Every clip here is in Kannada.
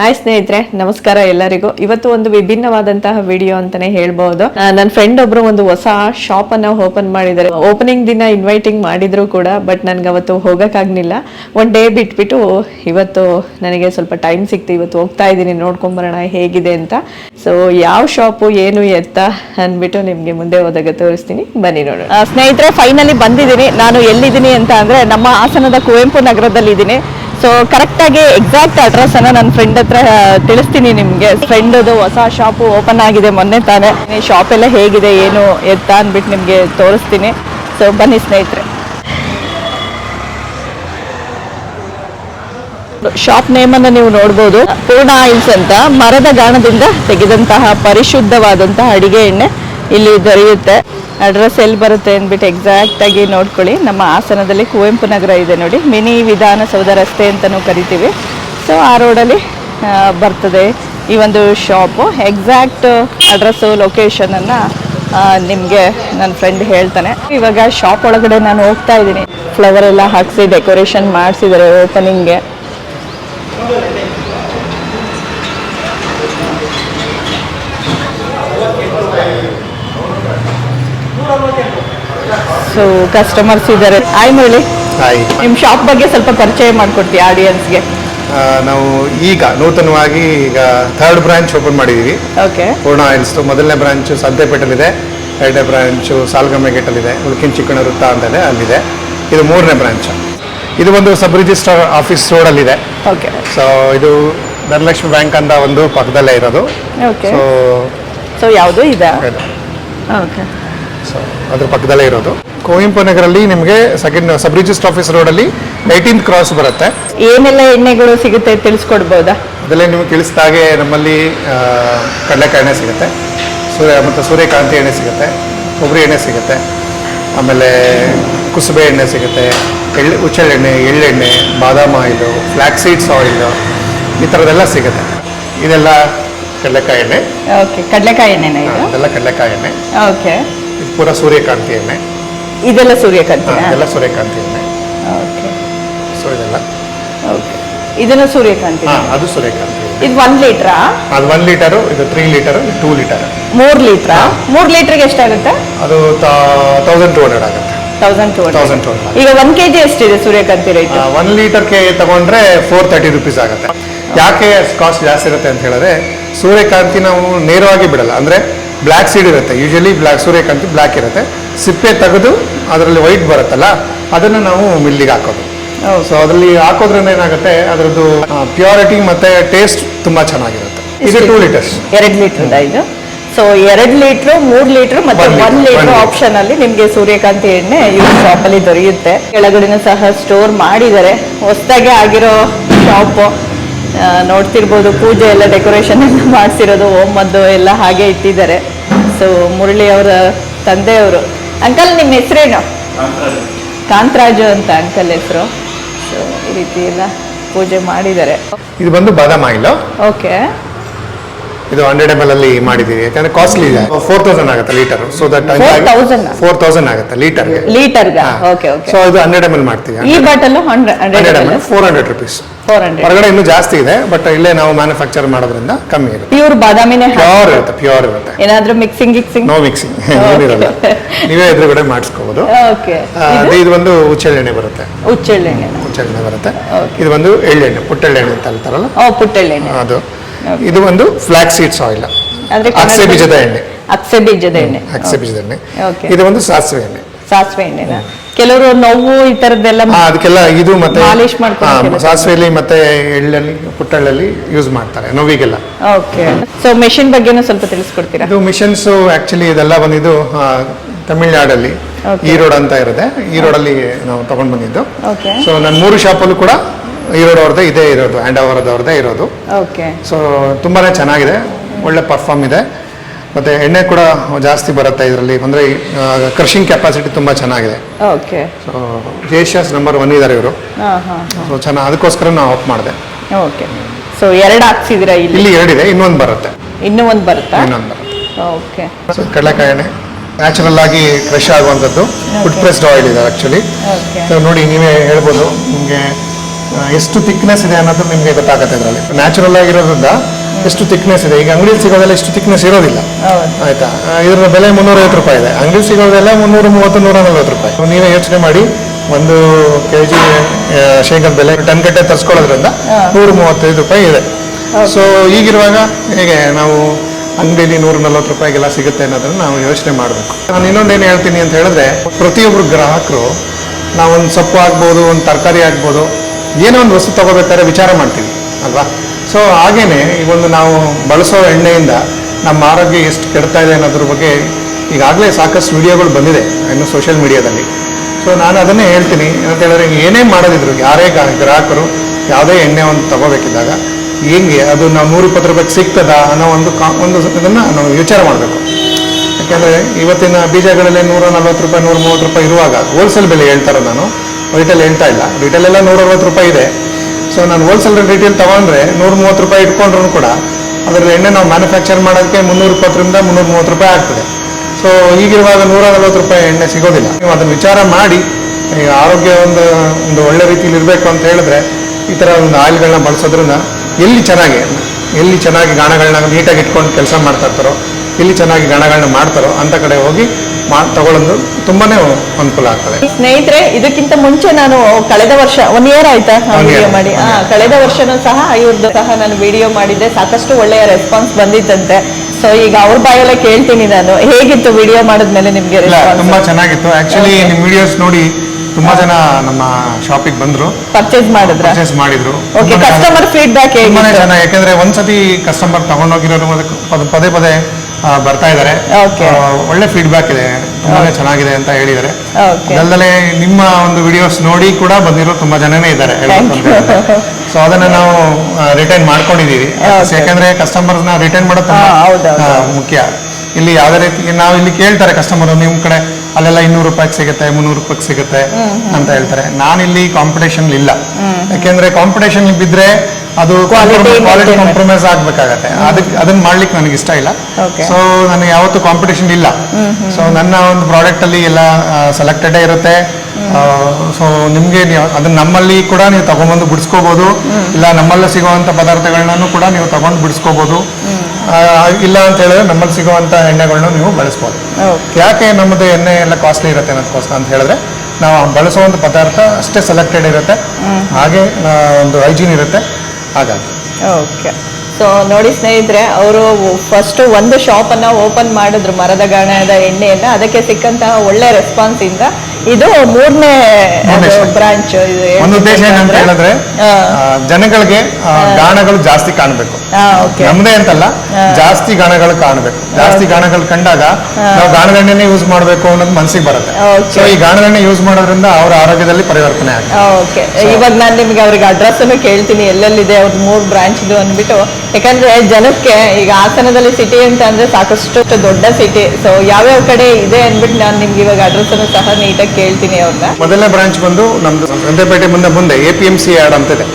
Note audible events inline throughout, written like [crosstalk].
ಹಾಯ್ ಸ್ನೇಹಿತರೆ, ನಮಸ್ಕಾರ ಎಲ್ಲರಿಗೂ. ಇವತ್ತು ಒಂದು ವಿಭಿನ್ನವಾದಂತಹ ವಿಡಿಯೋ ಅಂತಾನೆ ಹೇಳ್ಬಹುದು ನನ್ನ ಫ್ರೆಂಡ್ ಒಬ್ರು ಒಂದು ಹೊಸ ಶಾಪ್ ಅನ್ನ ಓಪನ್ ಮಾಡಿದ್ದಾರೆ. ಓಪನಿಂಗ್ ದಿನ ಇನ್ವೈಟಿಂಗ್ ಮಾಡಿದ್ರು ಕೂಡ ಬಟ್ ನನ್ಗೆ ಅವತ್ತು ಹೋಗಕ್ಕಾಗ್ಲಿಲ್ಲ. ಒನ್ ಡೇ ಬಿಟ್ಬಿಟ್ಟು ಇವತ್ತು ನನಗೆ ಸ್ವಲ್ಪ ಟೈಮ್ ಸಿಕ್ತು. ಇವತ್ತು ಹೋಗ್ತಾ ಇದ್ದೀನಿ ನೋಡ್ಕೊಂಬರೋಣ ಹೇಗಿದೆ ಅಂತ. ಸೊ ಯಾವ ಶಾಪು ಏನು ಎತ್ತ ಅಂದ್ಬಿಟ್ಟು ನಿಮ್ಗೆ ಮುಂದೆ ಹೋದಾಗ ತೋರಿಸ್ತೀನಿ. ಬನ್ನಿ ನೋಡೋಣ. ಸ್ನೇಹಿತರೆ ಫೈನಲಿ ಬಂದಿದ್ದೀನಿ. ನಾನು ಎಲ್ಲಿದ್ದೀನಿ ಅಂತ ಅಂದ್ರೆ ನಮ್ಮ ಹಾಸನದ ಕುವೆಂಪು ನಗರದಲ್ಲಿ ಇದ್ದೀನಿ ಸೊ ಕರೆಕ್ಟಾಗಿ ಎಕ್ಸಾಕ್ಟ್ ಅಡ್ರೆಸ್ ಅನ್ನ ನನ್ನ ಫ್ರೆಂಡ್ ಹತ್ರ ತಿಳಿಸ್ತೀನಿ ನಿಮಗೆ. ಫ್ರೆಂಡದು ಹೊಸ ಶಾಪು ಓಪನ್ ಆಗಿದೆ ಮೊನ್ನೆ ತಾನೇ. ಶಾಪ್ ಎಲ್ಲ ಹೇಗಿದೆ, ಏನು, ಎತ್ತ ಅಂದ್ಬಿಟ್ಟು ನಿಮಗೆ ತೋರಿಸ್ತೀನಿ. ಸೊ ಬನ್ನಿ ಸ್ನೇಹಿತರೆ. ಶಾಪ್ ನೇಮ್ ಅನ್ನು ನೀವು ನೋಡ್ಬೋದು. ಪೂರ್ಣ ಆಯಿಲ್ಸ್ ಅಂತ, ಮರದ ಗಾಣದಿಂದ ತೆಗೆದಂತಹ ಪರಿಶುದ್ಧವಾದಂತಹ ಅಡಿಗೆ ಎಣ್ಣೆ. ಇಲ್ಲಿ ದೊರೆಯುತ್ತೆ. ಅಡ್ರೆಸ್ ಎಲ್ಲಿ ಬರುತ್ತೆ ಅಂದ್ಬಿಟ್ಟು ಎಕ್ಸಾಕ್ಟ್ ಆಗಿ ನೋಡ್ಕೊಳ್ಳಿ. ನಮ್ಮ ಹಾಸನದಲ್ಲಿ ಕುವೆಂಪು ನಗರ ಇದೆ ನೋಡಿ. ಮಿನಿ ವಿಧಾನಸೌಧ ರಸ್ತೆ ಅಂತಲೂ ಕರಿತೀವಿ. ಸೊ ಆ ರೋಡಲ್ಲಿ ಬರ್ತದೆ ಈ ಒಂದು ಶಾಪು ಎಕ್ಸಾಕ್ಟ್ ಅಡ್ರೆಸ್ಸು ಲೊಕೇಶನನ್ನು ನಿಮಗೆ ನನ್ನ ಫ್ರೆಂಡ್ ಹೇಳ್ತಾನೆ. ಇವಾಗ ಶಾಪ್ ಒಳಗಡೆ ನಾನು ಹೋಗ್ತಾ ಇದ್ದೀನಿ. ಫ್ಲವರ್ ಎಲ್ಲ ಹಾಕಿಸಿ ಡೆಕೋರೇಷನ್ ಮಾಡಿಸಿದ್ದಾರೆ ಓಪನಿಂಗ್ಗೆ ಸೊ ಕಸ್ಟಮರ್ಸ್ ಇದ್ದಾರೆ ಆಯ್ ಮುರಳಿ ಹಾಯ್ ನಿಮ್ಮ ಶಾಪ್ ಬಗ್ಗೆ ಸ್ವಲ್ಪ ಪರಿಚಯ ಮಾಡ್ಕೊಡ್ತೀವಿ ಆಡಿಯನ್ಸ್ಗೆ ಆ, ನಾವು ಈಗ ನೂತನವಾಗಿ ಈಗ ಥರ್ಡ್ ಬ್ರಾಂಚ್ ಓಪನ್ ಮಾಡಿದ್ದೀವಿ ಓಕೆ ಪೂರ್ಣ ಆಯಿಲ್ಸ್ ಮೊದಲನೇ ಬ್ರಾಂಚ್ ಇದೆ ಎರಡನೇ ಬ್ರಾಂಚು ಸಾಲ್ಗಮ್ಮೆ ಗೇಟಲ್ಲಿದೆ ಉಳ್ಕಿನ್ ಚಿಕ್ಕಣ ವೃತ್ತ ಅಂತಲೇ ಅಲ್ಲಿದೆ. ಇದು ಮೂರನೇ ಬ್ರಾಂಚ್ ಇದು ಒಂದು ಸಬ್ ರಿಜಿಸ್ಟರ್ ಆಫೀಸ್ ರೋಡಲ್ಲಿದೆ ಓಕೆ ಸೊ ಇದು ಧನಲಕ್ಷ್ಮಿ ಬ್ಯಾಂಕ್ ಅಂತ ಒಂದು ಪಕ್ಕದಲ್ಲೇ ಇರೋದು. ಓಕೆ ಸೊ ಸೊ ಯಾವುದು ಇದೆ? ಓಕೆ ಸೊ ಅದ್ರ ಪಕ್ಕದಲ್ಲೇ ಇರೋದು. ಕುವೆಂಪು ನಗರಲ್ಲಿ ನಿಮಗೆ ಸೆಕೆಂಡ್ ಸಬ್ ರಿಜಿಸ್ಟರ್ ಆಫೀಸ್ ರೋಡಲ್ಲಿ ಏಯ್ಟೀನ್ ಕ್ರಾಸ್ ಬರುತ್ತೆ. ಏನೆಲ್ಲ ಎಣ್ಣೆಗಳು ಸಿಗುತ್ತೆ ತಿಳಿಸ್ಕೊಡ್ಬೋದಾ? ಅದಲ್ಲೇ ನಿಮಗೆ ತಿಳಿಸಿದಾಗೆ ನಮ್ಮಲ್ಲಿ ಆ, ಕಡಲೆಕಾಯಿ ಎಣ್ಣೆ ಸಿಗುತ್ತೆ. ಸೂರ್ಯ ಮತ್ತು ಸೂರ್ಯಕಾಂತಿ ಎಣ್ಣೆ ಸಿಗುತ್ತೆ ಕೊಬ್ಬರಿ ಎಣ್ಣೆ ಸಿಗುತ್ತೆ. ಆಮೇಲೆ ಕುಸುಬೆ ಎಣ್ಣೆ ಸಿಗುತ್ತೆ ಎಳ್ಳು ಹುಚ್ಚೆಳ್ಳೆಣ್ಣೆ ಎಳ್ಳೆಣ್ಣೆ ಬಾದಾಮ ಆಯಿಲು ಫ್ಲ್ಯಾಕ್ ಸೀಡ್ಸ್ ಆಯಿಲು ಈ ಥರದ್ದೆಲ್ಲ ಸಿಗುತ್ತೆ. ಇದೆಲ್ಲ ಕಡಲೆಕಾಯಿ ಎಣ್ಣೆ. ಓಕೆ ಕಡಲೆಕಾಯಿ ಎಣ್ಣೆ ಇದು? ಇದೆಲ್ಲ ಕಡಲೆಕಾಯಿ ಎಣ್ಣೆ. ಓಕೆ ಇದು ಪೂರ ಸೂರ್ಯಕಾಂತಿ ಎಣ್ಣೆ. ಇದೆಲ್ಲ ಸೂರ್ಯಕಾಂತಿ ಇದೆಲ್ಲ ಸೂರ್ಯಕಾಂತಿ ಎಣ್ಣೆ ಓಕೆ. ಸೊ ಇದೆಲ್ಲ. ಓಕೆ. ಇದನ್ನು ಸೂರ್ಯಕಾಂತಿ. ಹಾಂ ಅದು ಸೂರ್ಯಕಾಂತಿ. ಇದು ಒನ್ ಲೀಟ್ರಾ ಅದು ಒನ್ ಲೀಟರು ಇದು ತ್ರೀ ಲೀಟರು ಟೂ ಲೀಟರ್ ಮೂರ್ ಲೀಟ್ರಾ ಮೂರ್ ಲೀಟ್ರಿಗೆ ಎಷ್ಟಾಗುತ್ತೆ? ಅದು ತೌಸಂಡ್ ಟೂ ಹಂಡ್ರೆಡ್ ಆಗುತ್ತೆ. Thousand two thousand two hundred ಈಗ ಒನ್ ಕೆ ಜಿ ಎಷ್ಟಿದೆ ಸೂರ್ಯಕಾಂತಿ ರೇಟ್ ಒನ್ ಲೀಟರ್ಗೆ ತಗೊಂಡ್ರೆ ಫೋರ್ ತರ್ಟಿ ರುಪೀಸ್ ಆಗುತ್ತೆ. ಯಾಕೆ ಕಾಸ್ಟ್ ಜಾಸ್ತಿ ಇರುತ್ತೆ ಅಂತ ಹೇಳಿದ್ರೆ ಸೂರ್ಯಕಾಂತಿ ನಾವು ನೇರವಾಗಿ ಬಿಡಲ್ಲ. ಅಂದ್ರೆ ಬ್ಲ್ಯಾಕ್ ಸೀಡ್ ಇರುತ್ತೆ. ಯೂಶಲಿ ಬ್ಲ್ಯಾಕ್ ಸೂರ್ಯಕಾಂತಿ ಬ್ಲ್ಯಾಕ್ ಇರುತ್ತೆ. ಸಿಪ್ಪೆ ತೆಗೆದು ಅದರಲ್ಲಿ ವೈಟ್ ಬರುತ್ತಲ್ಲ ಅದನ್ನು ನಾವು ಮಿಲ್ಲಿಗೆ ಹಾಕೋದು. ಸೊ ಅದರಲ್ಲಿ ಹಾಕೋದ್ರಿಂದ ಏನಾಗುತ್ತೆ ಅದರದ್ದು ಪ್ಯೂರಿಟಿ ಮತ್ತೆ ಟೇಸ್ಟ್ ತುಂಬಾ ಚೆನ್ನಾಗಿರುತ್ತೆ. ಇದು ಟೂ ಲೀಟರ್ಸ್ ಎರಡು ಲೀಟರ್ ಇದು. ಸೊ ಎರಡು ಲೀಟರ್ ಮೂರು ಲೀಟರ್ ಮತ್ತೆ ಒನ್ ಲೀಟರ್ ಆಪ್ಷನ್ ಅಲ್ಲಿ ನಿಮಗೆ ಸೂರ್ಯಕಾಂತಿ ಎಣ್ಣೆ ಈ ಶಾಪ್ ಅಲ್ಲಿ ದೊರೆಯುತ್ತೆ. ಕೆಳಗಡೆನೂ ಸಹ ಸ್ಟೋರ್ ಮಾಡಿದ್ದಾರೆ. ಹೊಸದಾಗಿ ಆಗಿರೋ ಶಾಪ್ ನೋಡ್ತಿರ್ಬೋದು ಪೂಜೆ ಎಲ್ಲ ಡೆಕೋರೇಷನ್ ಎಲ್ಲ ಮಾಡಿಸಿರೋದು ಓಮ್ ಮದ್ದು ಎಲ್ಲ ಹಾಗೆ ಇಟ್ಟಿದ್ದಾರೆ. ಸೊ ಮುರಳಿ ಅವರ ತಂದೆಯವರು ಅಂಕಲ್ ನಿಮ್ಮ ಹೆಸರೇನು? ಕಾಂತರಾಜು. ಅಂತ ಅಂಕಲ್ ಹೆಸರು. ಸೊ ಈ ರೀತಿ ಎಲ್ಲ ಪೂಜೆ ಮಾಡಿದ್ದಾರೆ. ಇದು ಬಂದು ಬಾದಾಮ್ ಆಯಿಲ್ ಓಕೆ ಇದು ಹಂಡ್ರೆಡ್ ಎಂ ಎಲ್ ಅಲ್ಲಿ ಮಾಡಿದೀವಿ ಯಾಕಂದ್ರೆ ಕಾಸ್ಟ್ಲಿ ಇದೆ. ಫೋರ್ ತೌಸಂಡ್ ಆಗುತ್ತೆ litre so that 4,000? Four thousand ಆಗುತ್ತೆ ಲೀಟರ್ ಓಕೆ ಓಕೆ ಸೊ ಇದು ಹಂಡ್ರೆಡ್ ಎಂ ಎಲ್ ಮಾಡ್ತೀವಿ. ಈ bottle hundred four hundred rupees four hundred ಹೊರಗಡೆ ಇನ್ನೂ ಜಾಸ್ತಿ ಇದೆ ಬಟ್ ಇಲ್ಲೇ ನಾವು ಮ್ಯಾನುಫ್ಯಾಕ್ಚರ್ ಮಾಡೋದ್ರಿಂದ ಕಮ್ಮಿ ಇರುತ್ತೆ. ಪ್ಯೂರ್ ಬಾದಾಮಿನೇ ಪ್ಯೂರ್ ಇರುತ್ತೆ ಪ್ಯೂರ್ ಇರುತ್ತೆ. ಏನಾದ್ರೂ ಮಿಕ್ಸಿಂಗ್ ಗಿಕ್ಸಿಂಗ್ ನೋ ಮಿಕ್ಸಿಂಗ್ ಏನಿರಲ್ಲ ನೀವೇ ಎದುರುಗಡೆ ಮಾಡಿಸ್ಕೋಬಹುದು ಓಕೆ ಇದು? ಒಂದು ಉಚ್ಚೆಳ್ಳೆಣ್ಣೆ ಬರುತ್ತೆ. ಉಚ್ಚೆಳ್ಳೆಣ್ಣೆ. ಉಚ್ಚೆಳ್ಳೆಣ್ಣೆ ಬರುತ್ತೆ. ಇದು ಒಂದು ಎಳ್ಳೆಣ್ಣೆ ಪುಟ್ಟೆಳ್ಳೆಣ್ಣೆ ಅಂತ ಹೇಳ್ತಾರಲ್ಲ? ಓ ಪುಟ್ಟೆಳ್ಳೆಣ್ಣೆ. ಅದು. ಇದು ಒಂದು ಫ್ಲಾಕ್ ಸೀಡ್ಸ್ ಆಯಿಲ್ ಕನ್ನಡದಲ್ಲಿ- ಬೀಜದ ಎಣ್ಣೆ. ಅಕ್ಸೆ ಬೀಜದ ಎಣ್ಣೆ. ಅಕ್ಸೆ ಬೀಜದ ಎಣ್ಣೆ. ಇದು ಒಂದು ಸಾಸಿವೆ ಎಣ್ಣೆ. ಸಾಸಿವೆ ಎಣ್ಣೆನ? ಕೆಲವರು ನೋವು ಈ ತರದ್ದೆಲ್ಲ ಅದಕ್ಕೆಲ್ಲ ಇದು ಮತ್ತೆ ಮಾಲಿಶ್ ಮಾಡ್ಕೊಂಡು ಸಾಸಿವೆಲಿ ಮತ್ತೆ ಎಳ್ಳಲ್ಲಿ ಪುಟ್ಟಳ್ಳಲ್ಲಿ ಯೂಸ್ ಮಾಡ್ತಾರೆ ನೋವಿಗೆಲ್ಲ. ಓಕೆ. ಸೊ ಮೆಷಿನ್ ಬಗ್ಗೆನೂ ಸ್ವಲ್ಪ ತಿಳಿಸ್ಕೊಡ್ತೀರಾ? ಇದು ಮಿಷನ್ಸ್ ಆಕ್ಚುಲಿ ಇದೆಲ್ಲ ಬಂದಿದ್ದು ತಮಿಳ್ನಾಡಲ್ಲಿ. Okay. ಈರೋಡ್ ಅಂತ ಇರುತ್ತೆ. ಈರೋಡಲ್ಲಿ ನಾವು ತಗೊಂಡ್ ಬಂದಿದ್ದು. ಓಕೆ. ಸೊ ನನ್ನ ಮೂರು ಶಾಪಲ್ಲೂ ಕೂಡ ಈರೋಡ್ ಅವ್ರದ್ದೇ ಇದೇ ಇರೋದು ಹ್ಯಾಂಡ್ ಅವ್ರದ್ದೇ ಇರೋದು. ಓಕೆ. ಸೊ ತುಂಬಾನೇ ಚೆನ್ನಾಗಿದೆ. ಒಳ್ಳೆ ಪರ್ಫಾರ್ಮ್ ಇದೆ. ಮತ್ತು ಎಣ್ಣೆ ಕೂಡ ಜಾಸ್ತಿ ಬರುತ್ತೆ ಇದರಲ್ಲಿ. ಅಂದರೆ ಕ್ರಷಿಂಗ್ ಕೆಪಾಸಿಟಿ ತುಂಬ ಚೆನ್ನಾಗಿದೆ. Okay so Asia's number one ಇದ್ದಾರೆ ಇವರು. ಹಾಂ ಹಾಂ ಸೊ ಚೆನ್ನಾಗಿ ಅದಕ್ಕೋಸ್ಕರ ನಾವು ಆಫ್ ಮಾಡಿದೆ. ಓಕೆ ಸೊ ಎರಡು ಹಾಕ್ಸಿದ್ದೀರಾ ಇಲ್ಲಿ? ಇಲ್ಲಿ ಎರಡಿದೆ ಇನ್ನೊಂದು ಬರುತ್ತೆ. ಇನ್ನೂ ಒಂದು ಬರುತ್ತಾ? ಇನ್ನೊಂದು ಬರುತ್ತೆ. ಓಕೆ ಸೊ ಕಡಲೆಕಾಯಿ ಎಣ್ಣೆ. ನ್ಯಾಚುರಲ್ ಆಗಿ ಫ್ರೆಶ್ ಆಗುವಂಥದ್ದು. ಫುಡ್ ಪ್ರೆಸ್ಡ್ ಆಯಿಲ್ ಇದೆ ಆ್ಯಕ್ಚುಲಿ ಓಕೆ ಸೊ ನೋಡಿ ನೀವೇ ಹೇಳ್ಬೋದು ನಿಮಗೆ ಎಷ್ಟು ಥಿಕ್ನೆಸ್ ಇದೆ ಅನ್ನೋದು ನಿಮಗೆ ಗೊತ್ತಾಗುತ್ತೆ ಇದರಲ್ಲಿ. ನ್ಯಾಚುರಲ್ ಆಗಿರೋದ್ರಿಂದ ಎಷ್ಟು ಥಿಕ್ನೆಸ್ ಇದೆ. ಈಗ ಅಂಗಡಿಯಲ್ಲಿ ಸಿಗೋದೆಲ್ಲ ಇಷ್ಟು ಥಿಕ್ನೆಸ್ ಇರೋದಿಲ್ಲ. ಆಯ್ತಾ? ಇದರ ಬೆಲೆ ಮುನ್ನೂರೈವತ್ತು ರೂಪಾಯಿ ಇದೆ. ಅಂಗಡಿ ಸಿಗೋದೆಲ್ಲ ಮುನ್ನೂರ ಮೂವತ್ತು ನೂರ ನಲ್ವತ್ತು ರೂಪಾಯಿ. ನೀವೇ ಯೋಚನೆ ಮಾಡಿ. ಒಂದು ಕೆ ಜಿ ಶೇಂಗಾ ಬೆಲೆ ಟನ್ ಗಟ್ಟೆ ತರಿಸ್ಕೊಳ್ಳೋದ್ರಿಂದ ನೂರ ಮೂವತ್ತೈದು ರೂಪಾಯಿ ಇದೆ. ಸೊ ಈಗಿರುವಾಗ ಹೇಗೆ ನಾವು ಅಂಗಡಿಲಿ ನೂರ ನಲ್ವತ್ತು ರೂಪಾಯಿಗೆಲ್ಲ ಸಿಗುತ್ತೆ ಅನ್ನೋದನ್ನ ನಾವು ಯೋಚನೆ ಮಾಡಬೇಕು. ನಾನು ಇನ್ನೊಂದೇನು ಹೇಳ್ತೀನಿ ಅಂತ ಹೇಳಿದ್ರೆ ಪ್ರತಿಯೊಬ್ಬರು ಗ್ರಾಹಕರು ನಾವೊಂದು ಸೊಪ್ಪು ಆಗ್ಬೋದು ಒಂದು ತರಕಾರಿ ಆಗ್ಬೋದು ಏನೋ ಒಂದು ವಸ್ತು ತಗೋಬೇಕಾದ್ರೆ ವಿಚಾರ ಮಾಡ್ತೀವಿ, ಅಲ್ವಾ? ಸೊ ಹಾಗೇನೆ ಈ ಒಂದು ನಾವು ಬಳಸೋ ಎಣ್ಣೆಯಿಂದ ನಮ್ಮ ಆರೋಗ್ಯ ಎಷ್ಟು ಕೆಡ್ತಾ ಇದೆ ಅನ್ನೋದ್ರ ಬಗ್ಗೆ ಈಗಾಗಲೇ ಸಾಕಷ್ಟು ವಿಡಿಯೋಗಳು ಬಂದಿದೆ, ಇನ್ನು ಸೋಷಿಯಲ್ ಮೀಡಿಯಾದಲ್ಲಿ ಸೊ ನಾನು ಅದನ್ನೇ ಹೇಳ್ತೀನಿ. ಅಂತ ಹೇಳಿದ್ರೆ ಏನೇ ಮಾಡೋದಿದ್ರು, ಯಾರೇ ಗ್ರಾಹಕರು ಯಾವುದೇ ಎಣ್ಣೆ ಒಂದು ತಗೋಬೇಕಿದ್ದಾಗ ಹೆಂಗೆ ಅದು ನಾವು ನೂರು ಇಪ್ಪತ್ತು ರೂಪಾಯಿಗೆ ಸಿಗ್ತದಾ ಅನ್ನೋ ಒಂದು ಕಾ, ಒಂದು ಇದನ್ನು ನಾವು ವಿಚಾರ ಮಾಡಬೇಕು. ಯಾಕೆಂದರೆ ಇವತ್ತಿನ ಬೀಜಗಳಲ್ಲಿ ನೂರ ನಲ್ವತ್ತು ರೂಪಾಯಿ, ನೂರ ಮೂವತ್ತು ರೂಪಾಯಿ ಇರುವಾಗ ಹೋಲ್ಸೇಲ್ ಬೆಲೆ ಹೇಳ್ತಾರೆ ನಾನು. ರಿಟೇಲ್ ಹೇಳ್ತಾ ಇಲ್ಲ. ರಿಟೇಲ್ ಎಲ್ಲ ನೂರ ಅರವತ್ತು ರೂಪಾಯಿ ಇದೆ. ಸೊ ನಾನು ಹೋಲ್ಸೇಲ್ ರಿಟೇಲ್ ತಗೊಂಡ್ರೆ ನೂರ ಮೂವತ್ತು ರೂಪಾಯಿ ಇಟ್ಕೊಂಡ್ರು ಕೂಡ ಅದರ ಎಣ್ಣೆ ನಾವು ಮ್ಯಾನುಫ್ಯಾಕ್ಚರ್ ಮಾಡೋಕ್ಕೆ ಮುನ್ನೂರ ಇಪ್ಪತ್ತರಿಂದ ಮುನ್ನೂರ ಮೂವತ್ತು ರೂಪಾಯಿ ಆಗ್ತದೆ. ಸೊ ಈಗಿರುವಾಗ ನೂರ ನಲ್ವತ್ತು ರೂಪಾಯಿ ಎಣ್ಣೆ ಸಿಗೋದಿಲ್ಲ. ನೀವು ಅದನ್ನು ವಿಚಾರ ಮಾಡಿ ಈಗ ಆರೋಗ್ಯ ಒಂದು ಒಂದು ಒಳ್ಳೆ ರೀತಿಯಲ್ಲಿ ಇರಬೇಕು ಅಂತ ಹೇಳಿದ್ರೆ ಈ ಥರ ಒಂದು ಆಯಿಲ್ಗಳನ್ನ ಬಳಸೋದ್ರಿಂದ ಎಲ್ಲಿ ಚೆನ್ನಾಗಿ ಎಲ್ಲಿ ಚೆನ್ನಾಗಿ ಗಾಣಗಳನ್ನ ನೀಟಾಗಿ ಇಟ್ಕೊಂಡು ಕೆಲಸ ಮಾಡ್ತಾ ಇರ್ತಾರೋ ಎಲ್ಲಿ ಚೆನ್ನಾಗಿ ಗಣಗಳನ್ನ ಮಾಡ್ತಾರೋ ಅಂತ ಕಡೆ ಹೋಗಿ ಮಾ ತಗೊಳ್ಳೋದು ತುಂಬಾನೇ ಅನುಕೂಲ ಆಗ್ತದೆ. ಸ್ನೇಹಿತರೆ ಇದಕ್ಕಿಂತ ಮುಂಚೆ ನಾನು ಕಳೆದ ವರ್ಷ ಒನ್ ಇಯರ್ ಆಯ್ತಾ ವಿಡಿಯೋ ಮಾಡಿ? ಕಳೆದ ವರ್ಷನೂ ಸಹ ಇವ್ರದ್ದು ಸಹ ನಾನು ವಿಡಿಯೋ ಮಾಡಿದ್ದೆ. ಸಾಕಷ್ಟು ಒಳ್ಳೆಯ ರೆಸ್ಪಾನ್ಸ್ ಬಂದಿತ್ತಂತೆ. ಸೊ ಈಗ ಅವ್ರ ಬಾಯಲ್ಲೇ ಕೇಳ್ತೀನಿ ನಾನು. ಹೇಗಿತ್ತು ವಿಡಿಯೋ ಮಾಡಿದ್ಮೇಲೆ ನಿಮ್ಗೆ ತುಂಬಾ ಚೆನ್ನಾಗಿತ್ತು. ಆಕ್ಚುಲಿ ನಿಮ್ ವಿಡಿಯೋಸ್ ನೋಡಿ ತುಂಬಾ ಜನ ನಮ್ಮ ಶಾಪಿಗೆ ಬಂದ್ರು. ಪರ್ಚೇಸ್ ಮಾಡಿದ್ರು? ಪರ್ಚೇಸ್ ಮಾಡಿದ್ರು. ಓಕೆ ಕಸ್ಟಮರ್ ಫೀಡ್ಬ್ಯಾಕ್ ತುಂಬಾನೇ ಚೆನ್ನಾಗಿ. ಯಾಕಂದ್ರೆ ಒಂದ್ಸತಿ ಕಸ್ಟಮರ್ ತಗೊಂಡೋಗಿರೋರು ಮತ್ತೆ ಪದೇ ಪದೇ ಬರ್ತಾ ಇದ್ದಾರೆ. ಒಳ್ಳೆ ಫೀಡ್ಬ್ಯಾಕ್ ಇದೆ. ತುಂಬಾನೇ ಚೆನ್ನಾಗಿದೆ ಅಂತ ಹೇಳಿದ್ದಾರೆ. ಅದಲ್ಲದೆ ನಿಮ್ಮ ಒಂದು ವಿಡಿಯೋಸ್ ನೋಡಿ ಕೂಡ ಬಂದಿರೋ ತುಂಬಾ ಜನನೇ ಇದ್ದಾರೆ. ಸೊ ಅದನ್ನ ನಾವು ರಿಟರ್ನ್ ಮಾಡ್ಕೊಂಡಿದೀವಿ. ಯಾಕಂದ್ರೆ ಕಸ್ಟಮರ್ಸ್ನ ರಿಟರ್ನ್ ಮಾಡೋದು ಮುಖ್ಯ. ಇಲ್ಲಿ ಯಾವುದೇ ರೀತಿ ನಾವು ಇಲ್ಲಿ ಕೇಳ್ತಾರೆ ಕಸ್ಟಮರ್ ನಿಮ್ ಕಡೆ ಅಲ್ಲೆಲ್ಲ ಇನ್ನೂರು ರೂಪಾಯಿಗೆ ಸಿಗುತ್ತೆ ಮುನ್ನೂರು ರೂಪಾಯಿಗೆ ಸಿಗುತ್ತೆ ಅಂತ ಹೇಳ್ತಾರೆ. ನಾನಿಲ್ಲಿ ಕಾಂಪಿಟೇಷನ್ ಇಲ್ಲ. ಯಾಕೆಂದ್ರೆ ಕಾಂಪಿಟೇಷನ್ ಬಿದ್ರೆ ಅದು ಕ್ವಾಲಿಟಿ ಕಾಂಪ್ರಮೈಸ್ ಆಗ್ಬೇಕಾಗತ್ತೆ. ಅದಕ್ಕೆ ಅದನ್ನ ಮಾಡ್ಲಿಕ್ಕೆ ನನಗೆ ಇಷ್ಟ ಇಲ್ಲ. ಸೊ ನನಗೆ ಯಾವತ್ತು ಕಾಂಪಿಟೇಷನ್ ಇಲ್ಲ. ಸೊ ನನ್ನ ಒಂದು ಪ್ರಾಡಕ್ಟ್ ಅಲ್ಲಿ ಎಲ್ಲ ಸೆಲೆಕ್ಟೆಡ್ ಇರುತ್ತೆ. ಸೊ ನಿಮ್ಗೆ ನೀವು ಅದನ್ನ ನಮ್ಮಲ್ಲಿ ಕೂಡ ನೀವು ತಗೊಂಡ್ಬಂದು ಬಿಡಿಸ್ಕೋಬಹುದು ಇಲ್ಲ ನಮ್ಮಲ್ಲಿ ಸಿಗುವಂತ ಪದಾರ್ಥಗಳನ್ನೂ ಕೂಡ ನೀವು ತಗೊಂಡು ಬಿಡಿಸ್ಕೋಬಹುದು ಇಲ್ಲ ಅಂತ ಹೇಳಿದ್ರೆ ನಮ್ಮಲ್ಲಿ ಸಿಗುವಂತ ಎಣ್ಣೆಗಳನ್ನ ನೀವು ಬಳಸ್ಬೋದು. ಯಾಕೆ ನಮ್ಮದು ಎಣ್ಣೆ ಎಲ್ಲ ಕಾಸ್ಟ್ಲಿ ಇರುತ್ತೆ ಅನ್ನೋದಕ್ಕೋಸ್ಕರ ಅಂತ ಹೇಳಿದ್ರೆ ನಾವು ಬಳಸುವಂತ ಪದಾರ್ಥ ಅಷ್ಟೇ ಸೆಲೆಕ್ಟೆಡ್ ಇರುತ್ತೆ. ಹಾಗೆ ಒಂದು ಹೈಜೀನ್ ಇರುತ್ತೆ. ಹಾಗಾಗಿ. ಓಕೆ ಸೊ ನೋಡಿ ಸ್ನೇಹಿತರೆ, ಅವರು ಫಸ್ಟ್ ಒಂದು ಶಾಪ್ ಓಪನ್ ಮಾಡಿದ್ರು, ಮರದ ಗಾಣದ ಎಣ್ಣೆಯನ್ನ. ಅದಕ್ಕೆ ಸಿಕ್ಕಂತಹ ಒಳ್ಳೆ ರೆಸ್ಪಾನ್ಸ್ ಇಂದ ಇದು ಮೂರನೇ. ಬ್ರಾಂಚ್ ಒಂದು ಉದ್ದೇಶ ಏನಂತ ಹೇಳಿದ್ರೆ ಜನಗಳಿಗೆ ಗಾಣಗಳು ಜಾಸ್ತಿ ಕಾಣಬೇಕು. ನಮ್ದೇ ಅಂತಲ್ಲ ಜಾಸ್ತಿ ಗಾಣಗಳು ಕಾಣಬೇಕು. ಜಾಸ್ತಿ ಗಾಣಗಳು ಕಂಡಾಗ ನಾವು ಗಾಣಗಣ್ಣೆ ಯೂಸ್ ಮಾಡಬೇಕು ಅನ್ನೋದು ಮನಸ್ಸಿಗೆ ಬರುತ್ತೆ. ಸೊ ಈ ಗಾಣದಣ್ಣೆ ಯೂಸ್ ಮಾಡೋದ್ರಿಂದ ಅವರ ಆರೋಗ್ಯದಲ್ಲಿ ಪರಿವರ್ತನೆ ಆಗುತ್ತೆ. ಓಕೆ. ಇವಾಗ ನಾನು ನಿಮ್ಗೆ ಅವ್ರಿಗೆ ಅಡ್ರೆಸ್ ಅನ್ನು ಕೇಳ್ತೀನಿ. ಎಲ್ಲೆಲ್ಲಿದೆ? ಅವ್ರದ್ದು ಮೂರು ಬ್ರಾಂಚ್ ಇದು ಅಂದ್ಬಿಟ್ಟು. ಯಾಕಂದ್ರೆ ಜನಕ್ಕೆ ಈಗ ಹಾಸನದಲ್ಲಿ ಸಿಟಿ ಅಂತ ಅಂದ್ರೆ ಸಾಕಷ್ಟು ದೊಡ್ಡ ಸಿಟಿ ಸೊ ಯಾವ್ಯಾವ ಕಡೆ ಇದೆ ಅಂದ್ಬಿಟ್ಟು ನಾನು ನಿಮ್ಗೆ ಇವಾಗ ಅಡ್ರೆಸ್ ಅನ್ನು ಸಹ ನೀಟಾಗಿ ಕೇಳ್ತೀನಿ ಅವ್ರನ್ನ ಮೊದಲನೇ ಬ್ರಾಂಚ್ ಬಂದು ನಮ್ದು ಸಂತೆಪೇಟೆ ಮುಂದೆ ಮುಂದೆ A P M C yard ಅಂತ ಇದೆ.